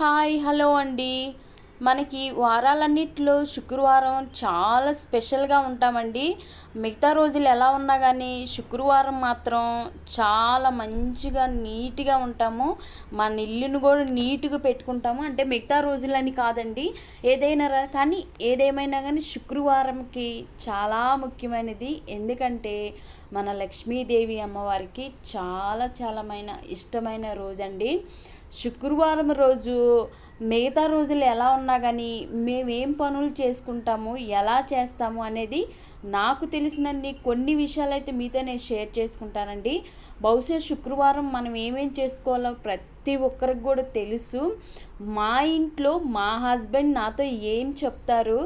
Hi hello అండి. మనకి వారాలన్నిట్లో శుక్రవారం చాలా స్పెషల్గా ఉంటామండి. మిగతా రోజులు ఎలా ఉన్నా కానీ శుక్రవారం మాత్రం చాలా మంచిగా నీట్గా ఉంటాము. మన ఇల్లును కూడా నీట్గా పెట్టుకుంటాము. అంటే మిగతా రోజులని కాదండి. ఏదైనా రా- కానీ ఏదేమైనా కానీ శుక్రవారంకి చాలా ముఖ్యమైనది. ఎందుకంటే మన లక్ష్మీదేవి అమ్మవారికి చాలా చాలామైన ఇష్టమైన రోజండి. శుక్రవారం రోజు మిగతా రోజులు ఎలా ఉన్నా కానీ మేమేం పనులు చేసుకుంటాము ఎలా చేస్తాము అనేది నాకు తెలిసినన్ని కొన్ని విషయాలు అయితే మీతో నేను షేర్ చేసుకుంటానండి. బహుశా శుక్రవారం మనం ఏమేం చేసుకోవాలో ప్రతి ఒక్కరికి కూడా తెలుసు. మా ఇంట్లో మా హస్బెండ్ నాతో ఏం చెప్తారు?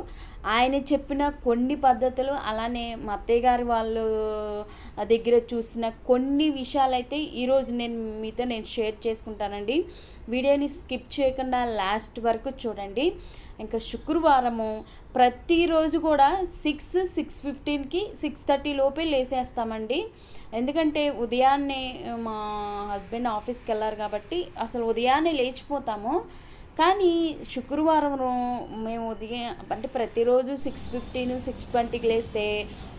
ఆయన చెప్పిన కొన్ని పద్ధతులు అలానే మా అత్తయ్య గారి వాళ్ళు దగ్గర చూసిన కొన్ని విషయాలైతే ఈరోజు నేను మీతో నేను షేర్ చేసుకుంటానండి. వీడియోని స్కిప్ చేయకుండా లాస్ట్ వరకు చూడండి. ఇంకా శుక్రవారము ప్రతిరోజు కూడా సిక్స్ సిక్స్ ఫిఫ్టీన్కి సిక్స్ థర్టీ లోపే లేసేస్తామండి. ఎందుకంటే ఉదయాన్నే మా హస్బెండ్ ఆఫీస్కి వెళ్ళారు కాబట్టి అసలు ఉదయాన్నే లేచిపోతాము. కానీ శుక్రవారం మేము ఉదయం అంటే ప్రతిరోజు సిక్స్ ఫిఫ్టీన్ సిక్స్ ట్వంటీకి లేస్తే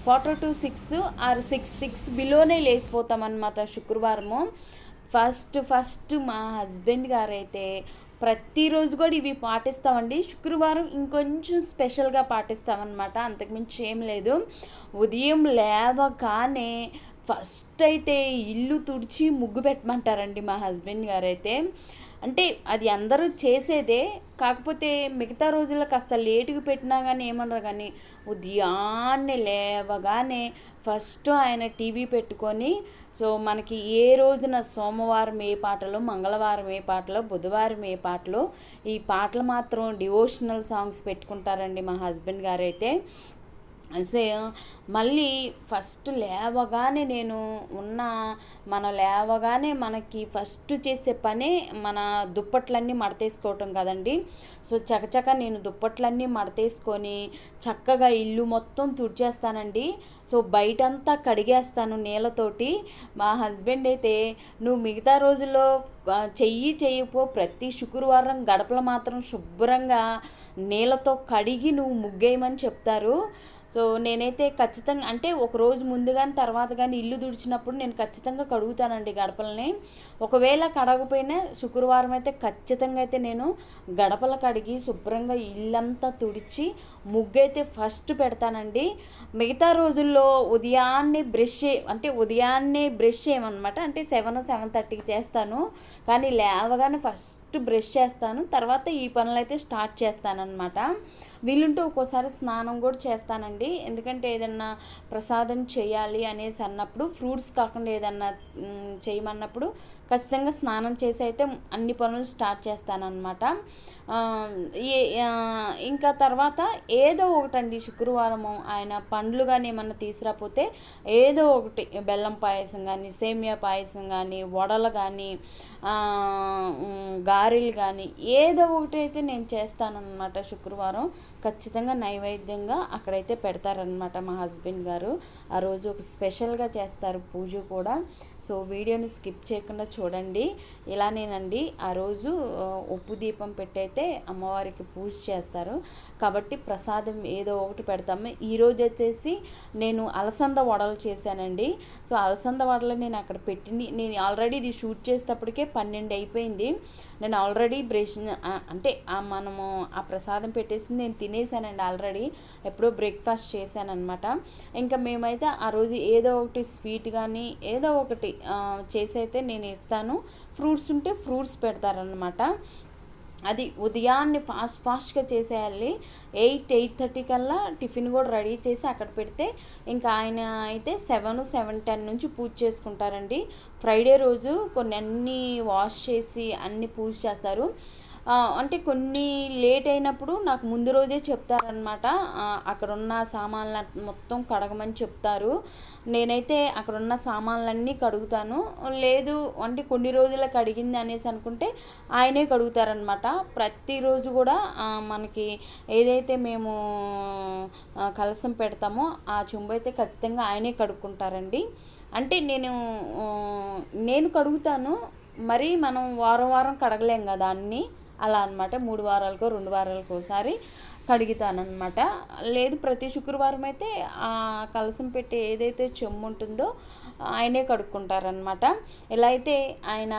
quarter to six or six six బిలోనే లేచిపోతాం అన్నమాట శుక్రవారము. ఫస్ట్ ఫస్ట్ మా హస్బెండ్ గారైతే ప్రతిరోజు కూడా ఇవి పాటిస్తామండి. శుక్రవారం ఇంకొంచెం స్పెషల్గా పాటిస్తామన్నమాట. అంతకుమించి ఏం లేదు. ఉదయం లేవగానే ఫస్ట్ అయితే ఇల్లు తుడిచి ముగ్గు పెట్టమంటారండి మా హస్బెండ్ గారైతే. అంటే అది అందరూ చేసేదే. కాకపోతే మిగతా రోజుల్లో కాస్త లేటుగా పెట్టినా కానీ ఏమన్నారు కానీ ఉదయాన్నే లేవగానే ఫస్ట్ ఆయన టీవీ పెట్టుకొని సో మనకి ఏ రోజున సోమవారం ఏ పాటలు మంగళవారం ఏ పాటలు బుధవారం ఏ పాటలు ఈ పాటలు మాత్రం డివోషనల్ సాంగ్స్ పెట్టుకుంటారండి మా హస్బెండ్ గారైతే. సే మళ్ళీ ఫస్ట్ లేవగానే నేను ఉన్న మనం లేవగానే మనకి ఫస్ట్ చేసే పనే మన దుప్పట్లన్నీ మడతేసుకోవటం కదండి. సో చకచక నేను దుప్పట్లన్నీ మడతేసుకొని చక్కగా ఇల్లు మొత్తం తుడిచేస్తానండి. సో బయటంతా కడిగేస్తాను నీళ్ళతోటి. మా హస్బెండ్ అయితే నువ్వు మిగతా రోజుల్లో చెయ్యి చెయ్యిపో ప్రతి శుక్రవారం గడపలు మాత్రం శుభ్రంగా నీళ్ళతో కడిగి నువ్వు ముగ్గేయమని చెప్తారు. సో నేనైతే ఖచ్చితంగా అంటే ఒక రోజు ముందు కానీ తర్వాత కానీ ఇల్లు తుడిచినప్పుడు నేను ఖచ్చితంగా కడుగుతానండి గడపలని. ఒకవేళ కడగపోయినా శుక్రవారం అయితే ఖచ్చితంగా అయితే నేను గడపలు కడిగి శుభ్రంగా ఇల్లంతా తుడిచి ముగ్గు అయితే ఫస్ట్ పెడతానండి. మిగతా రోజుల్లో ఉదయాన్నే బ్రష్ అంటే ఉదయాన్నే బ్రష్ చేయమన్నమాట అంటే సెవెన్ సెవెన్ థర్టీకి చేస్తాను. కానీ లేవగానే ఫస్ట్ బ్రష్ చేస్తాను. తర్వాత ఈ పనులు అయితే స్టార్ట్ చేస్తానన్నమాట. వీలుంటే ఒక్కోసారి స్నానం కూడా చేస్తానండి. ఎందుకంటే ఏదన్నా ప్రసాదం చేయాలి అనేసి అన్నప్పుడు ఫ్రూట్స్ కాకుండా ఏదన్నా చేయమన్నప్పుడు ఖచ్చితంగా స్నానం చేసి అయితే అన్ని పనులు స్టార్ట్ చేస్తానన్నమాట. ఏ ఇంకా తర్వాత ఏదో ఒకటండి శుక్రవారము ఆయన పండ్లు కానీ ఏమన్నా తీసుకురాపోతే ఏదో ఒకటి బెల్లం పాయసం కానీ సేమియా పాయసం కానీ వడలు కానీ గారెలు కానీ ఏదో ఒకటి అయితే నేను చేస్తానన్నమాట శుక్రవారం. ఖచ్చితంగా నైవేద్యంగా అక్కడైతే పెడతారనమాట మా హస్బెండ్ గారు. ఆ రోజు ఒక స్పెషల్గా చేస్తారు పూజ కూడా. సో వీడియోని స్కిప్ చేయకుండా చూడండి. ఇలానేనండి ఆ రోజు ఉప్పు దీపం పెట్టయితే అమ్మవారికి పూజ చేస్తారు. కాబట్టి ప్రసాదం ఏదో ఒకటి పెడతాము. ఈరోజు వచ్చేసి నేను అలసంద వడలు చేశానండి. సో అలసంద వడలు నేను అక్కడ పెట్టింది. నేను ఆల్రెడీ ఇది షూట్ చేసేటప్పటికే పన్నెండు అయిపోయింది. నేను ఆల్రెడీ బ్రష్ అంటే మనము ఆ ప్రసాదం పెట్టేసి నేను తినేసానండి ఆల్రెడీ. ఎప్పుడో బ్రేక్ఫాస్ట్ చేశానమాట ఇంకా మేమైతే ఆ రోజు ఏదో ఒకటి స్వీట్ కానీ ఏదో ఒకటి చేసైతే నేను ఇస్తాను. ఫ్రూట్స్ ఉంటే ఫ్రూట్స్ పెడతారనమాట అది ఉదయాన్నే ఫాస్ట్ ఫాస్ట్గా చేసేయాలి. ఎయిట్ ఎయిట్ థర్టీ కల్లా టిఫిన్ కూడా రెడీ చేసి అక్కడ పెడితే ఇంకా ఆయన అయితే సెవెన్ సెవెన్ టెన్ నుంచి పూజ చేసుకుంటారండి. ఫ్రైడే రోజు కొన్ని అన్నీ వాష్ చేసి అన్ని పూజ చేస్తారు. అంటే కొన్ని లేట్ అయినప్పుడు నాకు ముందు రోజే చెప్తారనమాట అక్కడ ఉన్న సామాన్లు మొత్తం కడగమని చెప్తారు. నేనైతే అక్కడ ఉన్న సామాన్లన్నీ కడుగుతాను. లేదు అంటే కొన్ని రోజుల కడిగింది అనేసి అనుకుంటే ఆయనే కడుగుతారనమాట ప్రతిరోజు కూడా మనకి ఏదైతే మేము కలసం పెడతామో ఆ చెంబు అయితే ఖచ్చితంగా ఆయనే కడుక్కుంటారండి. అంటే నేను నేను కడుగుతాను మరి మనం వారం వారం కడగలేం కదా అన్నీ. అలా అనమాట మూడు వారాలకో రెండు వారాలకో ఒకసారి కడుగుతానమాట లేదు ప్రతి శుక్రవారం అయితే ఆ కలసం పెట్టి ఏదైతే చెమ్ము ఉంటుందో ఆయనే కడుక్కుంటారనమాట ఇలా అయితే ఆయన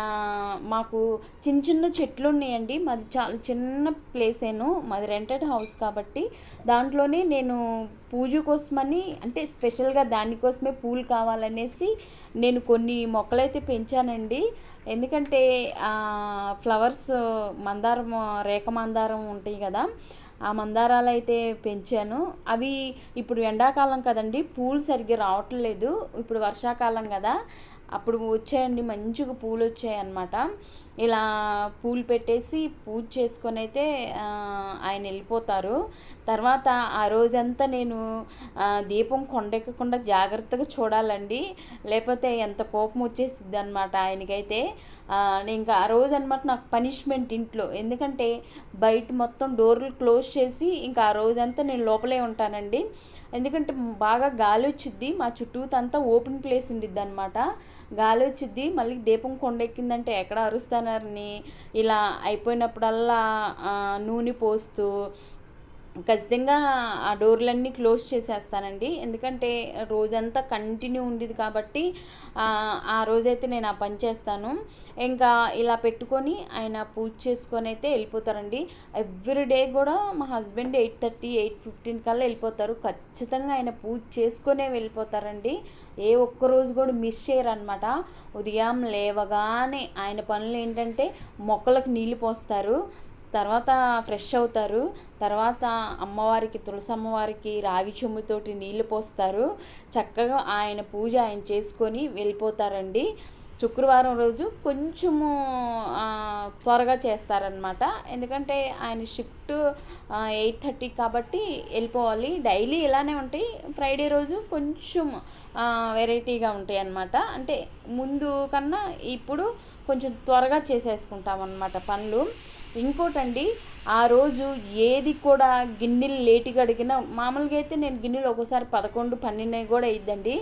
మాకు చిన్న చిన్న చెట్లు ఉన్నాయండి. మాది చాలా చిన్న ప్లేసేను. మాది రెంటెడ్ హౌస్ కాబట్టి దాంట్లోనే నేను పూజ కోసమని అంటే స్పెషల్గా దానికోసమే పూలు కావాలనేసి నేను కొన్ని మొక్కలైతే పెంచానండి. ఎందుకంటే ఫ్లవర్స్ మందారం రేఖ మందారం ఉంటాయి కదా. ఆ మందారాలు అయితే పెంచాను. అవి ఇప్పుడు ఎండాకాలం కదండి పూలు సరిగ్గా రావట్లేదు. ఇప్పుడు వర్షాకాలం కదా అప్పుడు వచ్చాయండి మంచిగా పూలు వచ్చాయి అన్నమాట. ఇలా పూలు పెట్టేసి పూజ చేసుకొని అయితే ఆయన వెళ్ళిపోతారు. తర్వాత ఆ రోజంతా నేను దీపం కొండెక్కకుండా జాగ్రత్తగా చూడాలండి. లేకపోతే ఎంత కోపం వచ్చేసిద్ది అనమాట ఆయనకైతే. ఇంకా ఆ రోజు అనమాట నాకు పనిష్మెంట్ ఇంట్లో. ఎందుకంటే బయట మొత్తం డోర్లు క్లోజ్ చేసి ఇంకా ఆ రోజంతా నేను లోపలే ఉంటానండి. ఎందుకంటే బాగా గాలి వచ్చిద్ది మా చుట్టూతంతా ఓపెన్ ప్లేస్ ఉండిద్ది అనమాట గాలి వచ్చిద్ది మళ్ళీ దీపం కొండెక్కిందంటే ఎక్కడ అరుస్తానని ఇలా అయిపోయినప్పుడల్లా నూనె పోస్తూ ఖచ్చితంగా ఆ డోర్లన్నీ క్లోజ్ చేసేస్తానండి. ఎందుకంటే రోజంతా కంటిన్యూ ఉండేది కాబట్టి ఆ రోజైతే నేను ఆ పని చేస్తాను. ఇంకా ఇలా పెట్టుకొని ఆయన పూజ చేసుకొని అయితే వెళ్ళిపోతారండి. ఎవ్రీ డే కూడా మా husband eight thirty eight fifteen కల్లా వెళ్ళిపోతారు. ఖచ్చితంగా ఆయన పూజ చేసుకునే వెళ్ళిపోతారండి. ఏ ఒక్క రోజు కూడా మిస్ చేయరనమాట ఉదయం లేవగానే ఆయన పనులు ఏంటంటే మొక్కలకు నీళ్ళు పోస్తారు. తర్వాత ఫ్రెష్ అవుతారు. తర్వాత అమ్మవారికి తులసి అమ్మవారికి రాగి చెమ్ముతోటి నీళ్ళు పోస్తారు. చక్కగా ఆయన పూజ ఆయన చేసుకొని వెళ్ళిపోతారండి. శుక్రవారం రోజు కొంచెము త్వరగా చేస్తారనమాట ఎందుకంటే ఆయన షిఫ్ట్ ఎయిట్ థర్టీ కాబట్టి వెళ్ళిపోవాలి. డైలీ ఇలానే ఉంటాయి. ఫ్రైడే రోజు కొంచెం వెరైటీగా ఉంటాయి అన్నమాట అంటే ముందు కన్నా ఇప్పుడు కొంచెం త్వరగా చేసేసుకుంటాం అన్నమాట పనులు ఇంకోటండి ఆ రోజు ఏది కూడా గిన్నెలు లేటుగా అడిగినా మామూలుగా అయితే నేను గిన్నెలు ఒక్కోసారి పదకొండు పన్నెండు కూడా అయ్యిద్దండి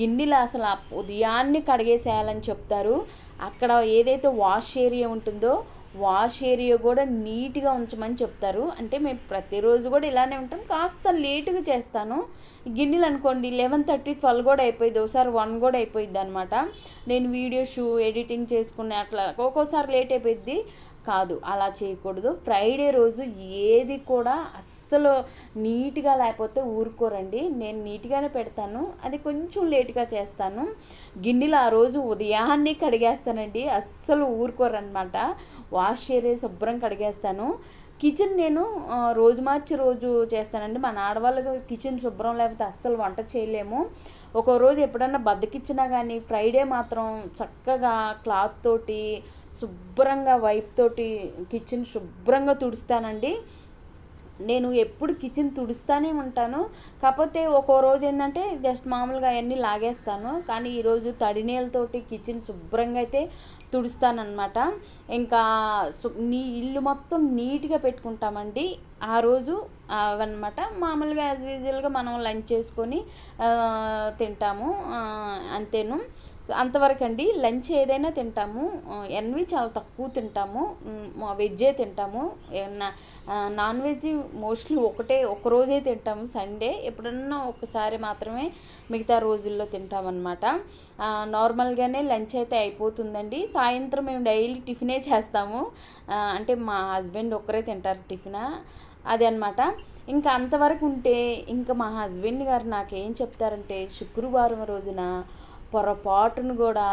గిన్నెలు అసలు ఉదయాన్నే కడిగేసేయాలని చెప్తారు. అక్కడ ఏదైతే వాష్ ఏరియా ఉంటుందో వాష్ ఏరియా కూడా నీట్గా ఉంచమని చెప్తారు. అంటే మేము ప్రతిరోజు కూడా ఇలానే ఉంటాం. కాస్త లేటుగా చేస్తాను. గిన్నెలు అనుకోండి లెవెన్ థర్టీ ట్వెల్వ్ కూడా అయిపోయింది ఒకసారి వన్ కూడా అయిపోయింది అనమాట నేను వీడియో షూ ఎడిటింగ్ చేసుకునే అట్లా ఒక్కోసారి లేట్ అయిపోయింది కాదు అలా చేయకూడదు. ఫ్రైడే రోజు ఏది కూడా అస్సలు నీట్గా లేకపోతే ఊరుకోరండి. నేను నీట్గానే పెడతాను. అది కొంచెం లేట్గా చేస్తాను. గిన్నెలు ఆ రోజు ఉదయాన్నే కడిగేస్తానండి. అస్సలు ఊరుకోరనమాట. వాష్ చేరే శుభ్రం కడిగేస్తాను. కిచెన్ నేను రోజు మార్చి రోజు చేస్తానండి. మన ఆడవాళ్ళకి కిచెన్ శుభ్రం లేకపోతే అస్సలు వంట చేయలేము. ఒక రోజు ఎప్పుడన్నా బద్దకిచ్చినా కానీ ఫ్రైడే మాత్రం చక్కగా క్లాత్ తోటి శుభ్రంగా వైప్ తోటి కిచెన్ శుభ్రంగా తుడుస్తానండి. నేను ఎప్పుడు కిచెన్ తుడుస్తానే ఉంటాను. కాకపోతే ఒక్కో రోజు ఏంటంటే జస్ట్ మామూలుగా అవన్నీ లాగేస్తాను. కానీ ఈరోజు తడి నీళ్ళతోటి కిచెన్ శుభ్రంగా అయితే తుడుస్తానమాట ఇంకా నీ ఇల్లు మొత్తం నీట్గా పెట్టుకుంటామండి. ఆ రోజు అవన్నమాట. మామూలుగా యాజ్ యూజువల్గా మనం లంచ్ చేసుకొని తింటాము. అంతేను. సో అంతవరకు అండి లంచ్ ఏదైనా తింటాము. ఎన్వి చాలా తక్కువ తింటాము. వెజ్జే తింటాము. నాన్ వెజ్ మోస్ట్లీ ఒకటే ఒక రోజే తింటాము సండే. ఎప్పుడన్నా ఒకసారి మాత్రమే మిగతా రోజుల్లో తింటామన్నమాట. నార్మల్గానే లంచ్ అయితే అయిపోతుందండి. సాయంత్రం మేము డైలీ టిఫినే చేస్తాము. అంటే మా హస్బెండ్ ఒక్కరే తింటారు టిఫిన్. అది అనమాట ఇంకా అంతవరకు ఉంటే ఇంకా మా హస్బెండ్ గారు నాకేం చెప్తారంటే శుక్రవారం రోజున పొరపాటును కూడా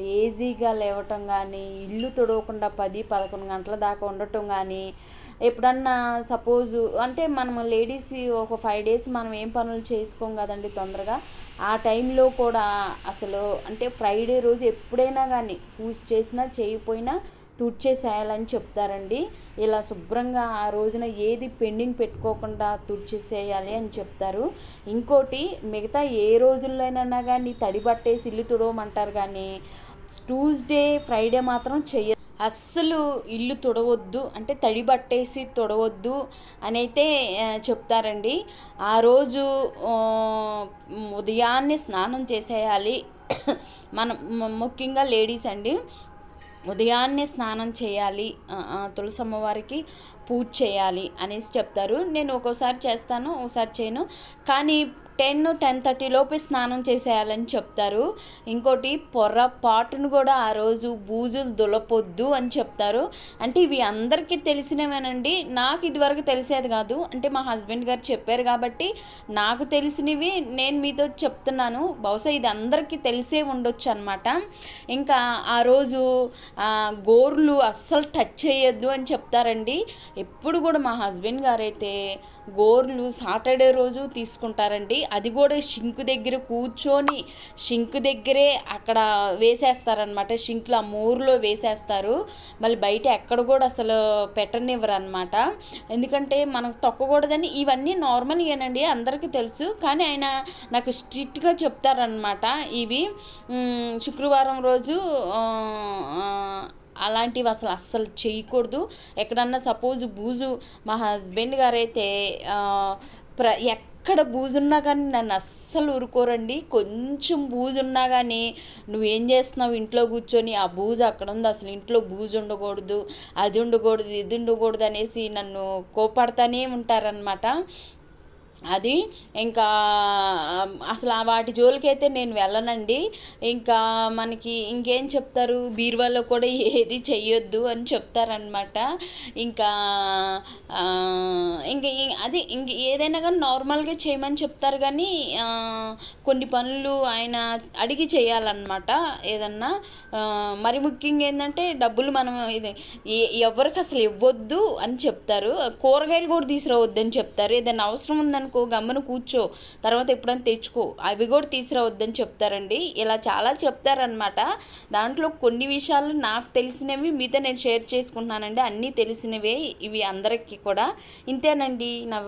లేజీగా లేవటం కానీ ఇల్లు తొడవకుండా పది పదకొండు గంటల దాకా ఉండటం కానీ ఎప్పుడన్నా సపోజు అంటే మనం లేడీస్ ఒక ఫైవ్ డేస్ మనం ఏం పనులు చేసుకోం కదండి తొందరగా. ఆ టైంలో కూడా అసలు అంటే ఫ్రైడే రోజు ఎప్పుడైనా కానీ పూజ చేసినా చేయకపోయినా తుడిచేసేయాలని చెప్తారండి. ఇలా శుభ్రంగా ఆ రోజున ఏది పెండింగ్ పెట్టుకోకుండా తుడిచేసేయాలి అని చెప్తారు. ఇంకోటి మిగతా ఏ రోజుల్లోనైనా కానీ తడి పట్టేసి ఇల్లు తుడవమంటారు కానీ ట్యూస్డే ఫ్రైడే మాత్రం చెయ్య అస్సలు ఇల్లు తుడవద్దు అంటే తడి పట్టేసి తుడవద్దు అని అయితే చెప్తారండి. ఆ రోజు ఉదయాన్నే స్నానం చేసేయాలి. మనం ముఖ్యంగా లేడీస్ అండి. ఉదయాన్నే స్నానం చేయాలి తులసి అమ్మవారికి పూజ చేయాలి అనేసి చెప్తారు. నేను ఒక్కోసారి చేస్తాను ఒకసారి చేయను. కానీ టెన్ టెన్ థర్టీ లోపే స్నానం చేసేయాలని చెప్తారు. ఇంకోటి పొర్రపాటును కూడా ఆ రోజు బూజులు దులపొద్దు అని చెప్తారు. అంటే ఇవి అందరికీ తెలిసినవేనండి. నాకు ఇదివరకు తెలిసేది కాదు. అంటే మా హస్బెండ్ గారు చెప్పారు కాబట్టి నాకు తెలిసినవి నేను మీతో చెప్తున్నాను. బహుశా ఇది అందరికీ తెలిసే ఉండొచ్చు అనమాట ఇంకా ఆ రోజు గోర్లు అస్సలు టచ్ చేయొద్దు అని చెప్తారండి. ఎప్పుడు కూడా మా హస్బెండ్ గారైతే గోర్లు సాటర్డే రోజు తీసుకుంటారండి. అది కూడా షింక్ దగ్గర కూర్చొని షింక్ దగ్గరే అక్కడ వేసేస్తారనమాట షింక్లో ఆ మూరులో వేసేస్తారు. మళ్ళీ బయట ఎక్కడ కూడా అసలు పెట్టనివ్వరు అనమాట ఎందుకంటే మనకు తొక్కకూడదని ఇవన్నీ నార్మల్ ఏనండి అందరికీ తెలుసు. కానీ ఆయన నాకు స్ట్రిక్ట్గా చెప్తారనమాట ఇవి శుక్రవారం రోజు అలాంటివి అసలు అస్సలు చేయకూడదు. ఎక్కడన్నా సపోజ్ బూజు మా హస్బెండ్ గారైతే ప్ర ఎక్కడ బూజున్నా కానీ నన్ను అస్సలు ఊరుకోరండి. కొంచెం బూజు ఉన్నా కానీ నువ్వేం చేస్తున్నావు ఇంట్లో కూర్చొని? ఆ బూజు అక్కడ ఉంది అసలు ఇంట్లో బూజు ఉండకూడదు అది ఉండకూడదు ఇది ఉండకూడదు అనేసి నన్ను కోపడతానే ఉంటారనమాట అది ఇంకా అసలు ఆ వాటి జోలికైతే నేను వెళ్ళనండి. ఇంకా మనకి ఇంకేం చెప్తారు? బీరువాలో కూడా ఏది చెయ్యొద్దు అని చెప్తారనమాట ఇంకా ఇంకా అది ఇంక ఏదైనా కానీ నార్మల్గా చేయమని చెప్తారు కానీ కొన్ని పనులు ఆయన అడిగి చేయాలన్నమాట ఏదన్నా. మరి ముఖ్యంగా ఏంటంటే డబ్బులు మనం ఇది ఎవరికి అసలు ఇవ్వద్దు అని చెప్తారు. కూరగాయలు కూడా తీసుకురావద్దని చెప్తారు. ఏదైనా అవసరం ఉందని అనుకో గమ్మున కూర్చో. తర్వాత ఎప్పుడైనా తెచ్చుకో. అవి కూడా తీసుకురావద్దని చెప్తారండి. ఇలా చాలా చెప్తారనమాట దాంట్లో కొన్ని విషయాలు నాకు తెలిసినవి మీతో నేను షేర్ చేసుకుంటున్నానండి. అన్నీ తెలిసినవే ఇవి అందరికీ కూడా. ఇంతేనండి. నా